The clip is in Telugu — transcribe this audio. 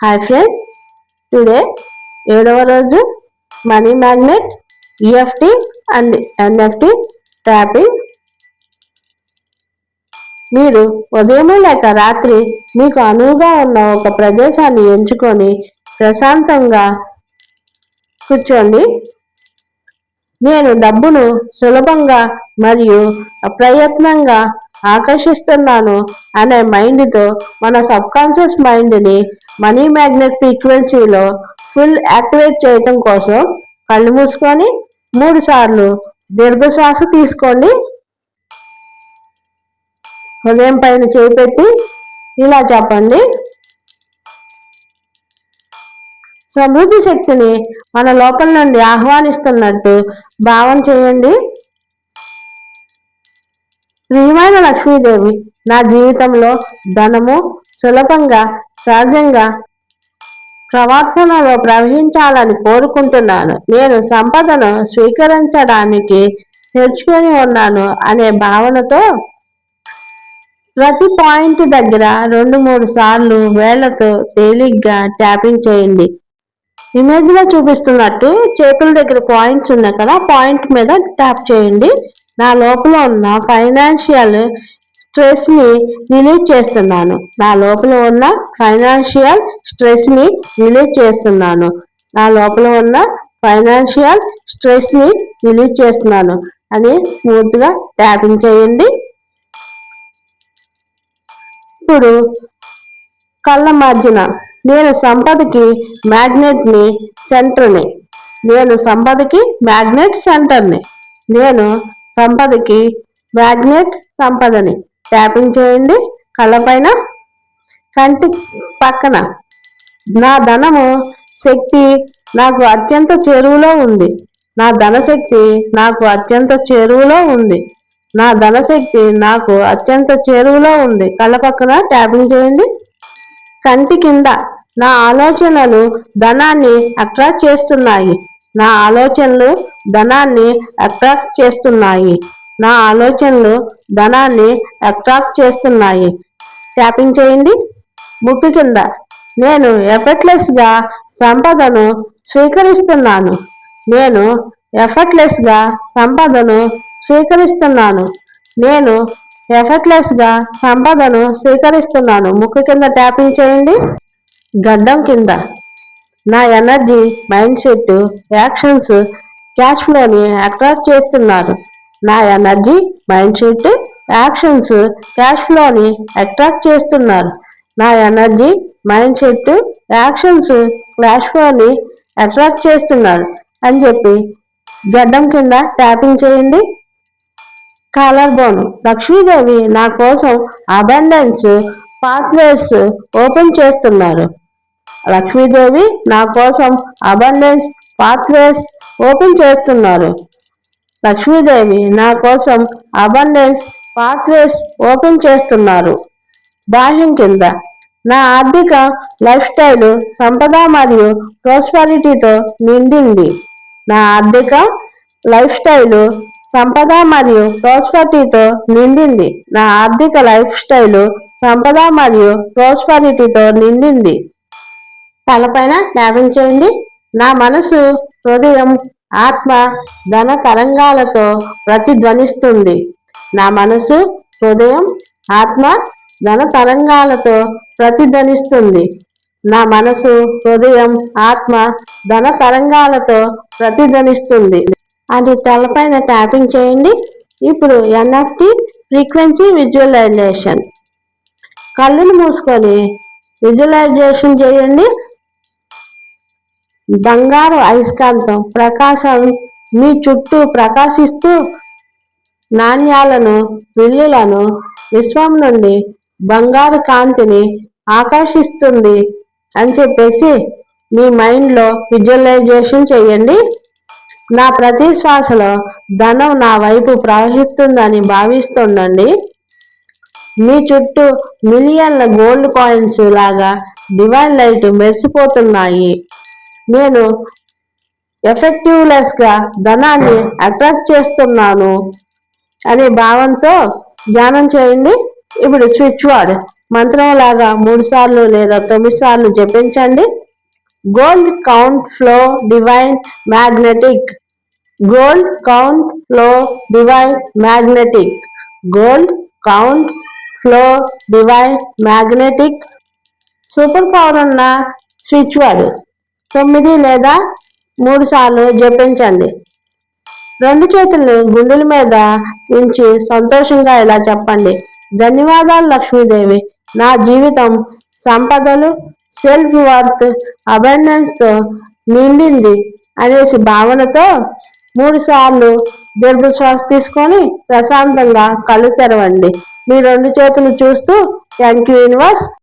హాయ్ ఫ్రెండ్ టుడే ఏడవ రోజు money magnet EFT and NFT tapping మీరు ఉదయం లేక రాత్రి మీకు అనువుగా ఉన్న ఒక ప్రదేశాన్ని ఎంచుకొని ప్రశాంతంగా కూర్చోండి. నేను డబ్బును సులభంగా మరియు అప్రయత్నంగా ఆకర్షిస్తున్నాను అనే మైండ్తో మన సబ్కాన్షియస్ మైండ్ని మనీ మ్యాగ్నెట్ ఫ్రీక్వెన్సీలో ఫుల్ యాక్టివేట్ చేయటం కోసం కళ్ళు మూసుకొని మూడు సార్లు దీర్ఘశ్వాస తీసుకోండి. హృదయం పైన చేపెట్టి ఇలా చెప్పండి. సమృద్ధి శక్తిని మన లోపల నుండి ఆహ్వానిస్తున్నట్టు భావం చేయండి. ప్రియమైన లక్ష్మీదేవి నా జీవితంలో ధనము సులభంగా సహజంగా ప్రవర్తనలో ప్రవహించాలని కోరుకుంటున్నాను. నేను సంపదను స్వీకరించడానికి నేర్చుకొని ఉన్నాను అనే భావనతో ప్రతి పాయింట్ దగ్గర రెండు మూడు సార్లు వేళ్ళతో తేలిగ్గా ట్యాపింగ్ చేయండి. ఇమేజ్లో చూపిస్తున్నట్టు చేతుల దగ్గర పాయింట్స్ ఉన్నాయి కదా పాయింట్ మీద ట్యాప్ చేయండి. నా లోపల ఉన్న ఫైనాన్షియల్ స్ట్రెస్ని రిలీజ్ చేస్తున్నాను. నా లోపల ఉన్న ఫైనాన్షియల్ స్ట్రెస్ని రిలీజ్ చేస్తున్నాను. నా లోపల ఉన్న ఫైనాన్షియల్ స్ట్రెస్ని రిలీజ్ చేస్తున్నాను. అని స్మూత్గా ట్యాపింగ్ చేయండి. ఇప్పుడు కళ్ళ మధ్యన నేను సంపదకి మ్యాగ్నెట్ని సెంటర్ని. నేను సంపదకి మ్యాగ్నెట్ సెంటర్ని. నేను సంపదకి మ్యాగ్నెట్ సంపదని. ట్యాపింగ్ చేయండి. కళ్ళపైన కంటి పక్కన. నా ధనము శక్తి నాకు అత్యంత చేరువులో ఉంది. నా ధనశక్తి నాకు అత్యంత చేరువులో ఉంది. నా ధనశక్తి నాకు అత్యంత చేరువులో ఉంది. కళ్ళ పక్కన ట్యాపింగ్ చేయండి. కంటి కింద నా ఆలోచనలు ధనాన్ని అట్రాక్ట్ చేస్తున్నాయి. నా ఆలోచనలు ధనాన్ని అట్రాక్ట్ చేస్తున్నాయి. నా ఆలోచనలు ధనాన్ని అట్రాక్ట్ చేస్తున్నాయి. ట్యాపింగ్ చేయండి. ముక్కు కింద. నేను ఎఫర్ట్లెస్గా సంపదను స్వీకరిస్తున్నాను. నేను ఎఫర్ట్లెస్గా సంపదను స్వీకరిస్తున్నాను. నేను ఎఫర్ట్లెస్గా సంపదను స్వీకరిస్తున్నాను. ముక్కు కింద ట్యాపింగ్ చేయండి. గడ్డం కింద. నా energy mind set actions cash ఫ్లోని attract చేస్తున్నారు. నా energy mind set actions cash ఫ్లోని attract చేస్తున్నారు. నా energy mind set actions cash ఫ్లోని attract చేస్తున్నారు అని చెప్పి గడ్డం కింద ట్యాపింగ్ చేయండి. కాలర్ బోన్ లక్ష్మీదేవి నా కోసం అబండెన్స్ పాత్వేస్ ఓపెన్ చేస్తున్నారు. లక్ష్మీదేవి నా కోసం అబండెన్స్ పాత్వేస్ ఓపెన్ చేస్తున్నారు. లక్ష్మీదేవి నా కోసం అబండెన్స్ పాత్వేస్ ఓపెన్ చేస్తున్నారు. బాహ్యం కింద నా ఆర్థిక లైఫ్ స్టైల్ సంపద మరియు ప్రోస్పాలిటీతో నిండింది. నా ఆర్థిక లైఫ్ స్టైల్ సంపద మరియు ప్రోస్పాలిటీతో నిండింది. నా ఆర్థిక లైఫ్ స్టైల్ సంపద మరియు ప్రోస్పాలిటీతో నిండింది. తలపైన ట్యాపింగ్ చేయండి. నా మనసు హృదయం ఆత్మ ధన తరంగాలతో ప్రతిధ్వనిస్తుంది. నా మనసు హృదయం ఆత్మ ధన తరంగాలతో ప్రతిధ్వనిస్తుంది. నా మనసు హృదయం ఆత్మ ధన తరంగాలతో ప్రతిధ్వనిస్తుంది. అది తలపైన ట్యాపింగ్ చేయండి. ఇప్పుడు ఎన్ఎఫ్టి ఫ్రీక్వెన్సీ విజువలైజేషన్. కళ్ళును మూసుకొని విజువలైజేషన్ చేయండి. బంగారు అయస్కాంతం ప్రకాశం మీ చుట్టూ ప్రకాశిస్తూ నాణ్యాలను విల్లులను విశ్వం నుండి బంగారు కాంతిని ఆకర్షిస్తుంది అని చెప్పేసి మీ మైండ్లో విజువలైజేషన్ చేయండి. నా ప్రతి శ్వాసలో ధనం నా వైపు ప్రవహిస్తుందని భావిస్తుండండి. మీ చుట్టూ మిలియన్ల గోల్డ్ కాయిన్స్ లాగా డివైన్ లైట్ మెరిసిపోతున్నాయి. నేను ఎఫెక్టివ్లెస్గా ధనాన్ని అట్రాక్ట్ చేస్తున్నాను అనే భావంతో ధ్యానం చేయండి. ఇప్పుడు స్విచ్ వార్డ్ మంత్రం లాగా మూడు సార్లు లేదా తొమ్మిది సార్లు జపించండి. Gold count flow divine magnetic gold count flow divine magnetic gold count flow divine magnetic super power ఉన్న స్విచ్ వర్డ్ తొమ్మిది లేదా మూడు సార్లు జపించండి. రెండు చేతులను గుండెల మీద ఉంచి సంతోషంగా ఇలా చెప్పండి. ధన్యవాదాలు లక్ష్మీదేవి. నా జీవితం సంపదలు సెల్ఫ్ వర్త్ అబెండెన్స్తో నిండింది అనేసి భావనతో మూడు సార్లు దీర్ఘశ్వాస తీసుకొని ప్రశాంతంగా కళ్ళు తెరవండి. మీ రెండు చేతులు చూస్తూ థ్యాంక్ యూ యూనివర్స్